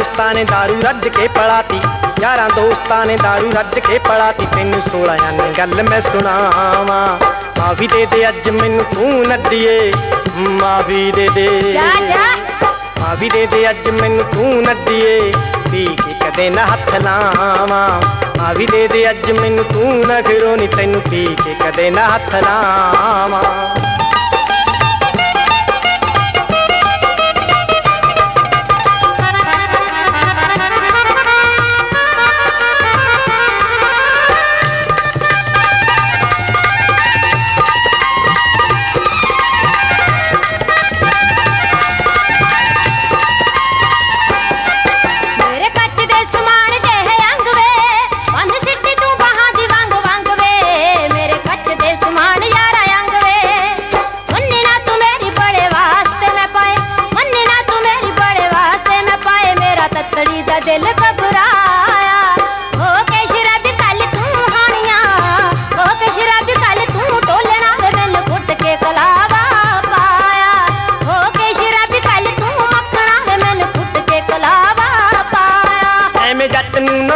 ਦੋਸਤਾਂ ਨੇ दारू ਰੱਜ ਕੇ ਪਲਾਤੀ ਯਾਰਾਂ ਦੋਸਤਾਂ ਨੇ दारू ਰੱਜ ਕੇ ਪਲਾਤੀ ਤੈਨੂੰ 16 ਨੇ ਗੱਲ ਮੈਂ ਸੁਣਾਵਾਂ ਮਾਫੀ ਦੇ ਦੇ ਅੱਜ ਮੈਨੂੰ ਤੂੰ ਨੱਡੀਏ ਮਾਫੀ ਦੇ ਦੇ ਜਾ ਜਾ ਮਾਫੀ ਦੇ ਦੇ ਅੱਜ ਮੈਨੂੰ ਤੂੰ ਨੱਡੀਏ ਪੀ ਕੇ ਕਦੇ ਨਾ ਹੱਥ ਲਾਵਾਂ ਮਾਫੀ ਦੇ ਦੇ ਅੱਜ ਮੈਨੂੰ ਤੂੰ ਨਾ ਫਿਰੋ ਨੀ ਤੈਨੂੰ ਪੀ ਕੇ ਕਦੇ ਨਾ ਹੱਥ ਲਾਵਾਂ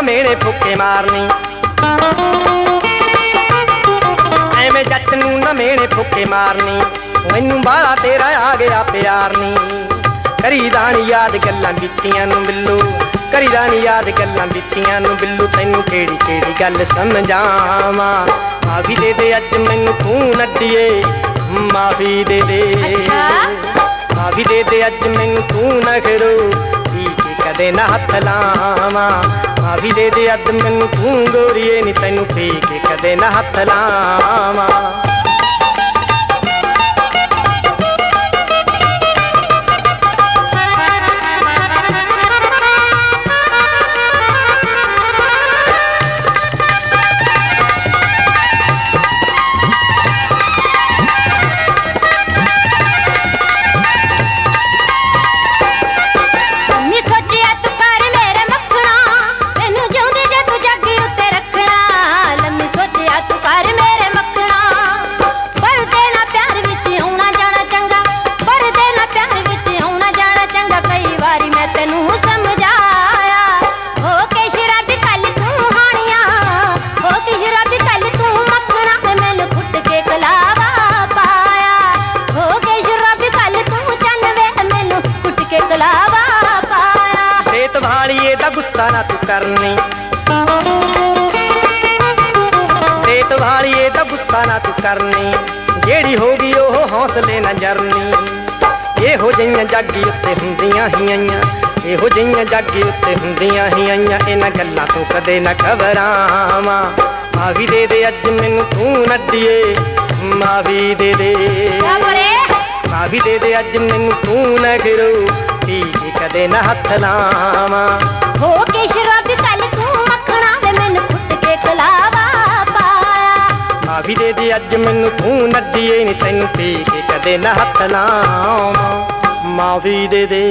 ਮੇਲੇ ਫੁੱਕੇ ਮਾਰਨੀ। ਐਵੇਂ ਜੱਟ ਨੂੰ ਨਾ ਮੇਲੇ ਫੁੱਕੇ ਮਾਰਨੀ। ਮੈਨੂੰ ਬਾਹਲਾ ਤੇਰਾ ਆ ਗਿਆ ਪਿਆਰ ਨੀ। ਕਰੀਦਾ ਨੀ ਯਾਦ ਗੱਲਾਂ ਬੀਤੀਆਂ ਨੂੰ ਬਿੱਲੂ। ਕਰੀਦਾ ਨੀ ਯਾਦ ਗੱਲਾਂ ਬੀਤੀਆਂ ਨੂੰ ਬਿੱਲੂ ਤੈਨੂੰ ਕਿਹੜੀ ਕਿਹੜੀ ਗੱਲ ਸਮਝਾਵਾਂ? ਮਾਫੀ ਦੇ ਦੇ ਅੱਜ ਮੈਨੂੰ ਤੂੰ ਨੱਡੀਏ ਮਾਫੀ ਦੇ ਦੇ। ਮਾਫੀ ਦੇ ਦੇ ਅੱਜ ਮੈਨੂੰ ਤੂੰ ਨਾ ਕਰੋ ਪੀ ਕੇ ਕਦੇ ਨਾ ਹੱਥ ਲਾਵਾਂ। ਮਾਫੀ ਦੇ ਦੇ ਅੱਜ ਮੈਨੂੰ ਤੂੰ ਗੋਰੀਏ ਨੀ ਤੈਨੂੰ ਪੀ ਕੇ ਕਦੇ ਨਾ ਹੱਥ ਲਾਵਾਂ। ਨਾ ਤੂੰ ਕਰਨੀ। ਸੇਤ ਭਾਲੀਏ ਦਾ ਗੁੱਸਾ ਨਾ ਤੂੰ ਕਰਨੀ। ਜਿਹੜੀ ਹੋ ਗਈ ਉਹ ਹੌਸਲੇ ਨਾ ਜਰਨੀ। ਇਹੋ ਜਿਹੀਆਂ ਜਾਗੀ ਉੱਤੇ ਹੁੰਦੀਆਂ ਹੀ ਆਈਆਂ। ਇਹੋ ਜਿਹੀਆਂ ਜਾਗੀ ਉੱਤੇ ਹੁੰਦੀਆਂ ਹੀ ਆਈਆਂ। ਇਹਨਾਂ ਗੱਲਾਂ ਤੋਂ ਕਦੇ ਨਾ ਘਬਰਾਵਾਂ। ਮਾਫੀ ਦੇ ਦੇ ਅੱਜ ਮੈਨੂੰ ਤੂੰ ਨੱਡੀਏ ਮਾਫੀ ਦੇ ਦੇ। ਮਾਫੀ ਦੇ ਦੇ ਅੱਜ ਮੈਨੂੰ ਤੂੰ ਨਾ ਕਰੋ ਪੀ ਕੇ ਕਦੇ ਨਾ ਹੱਥ ਲਾਵਾਂ। ਹੋ ਕੇ ਸ਼ਰਾਬੀ ਕੱਲ ਤੂੰ ਮੱਖਣਾ ਵੇ ਮੈਨੂੰ ਕੁੱਟ ਕੇ ਕਲਾਵਾ ਪਾਇਆ। ਮਾਫੀ ਦੇ ਦੇ ਅੱਜ ਮੈਨੂੰ ਤੂੰ ਨੱਡੀਏ ਨੀ ਤੈਨੂੰ ਪੀ ਕੇ ਕਦੇ ਨਾ ਹੱਥ ਲਾਵਾਂ। ਮਾਫੀ ਦੇ ਦੇ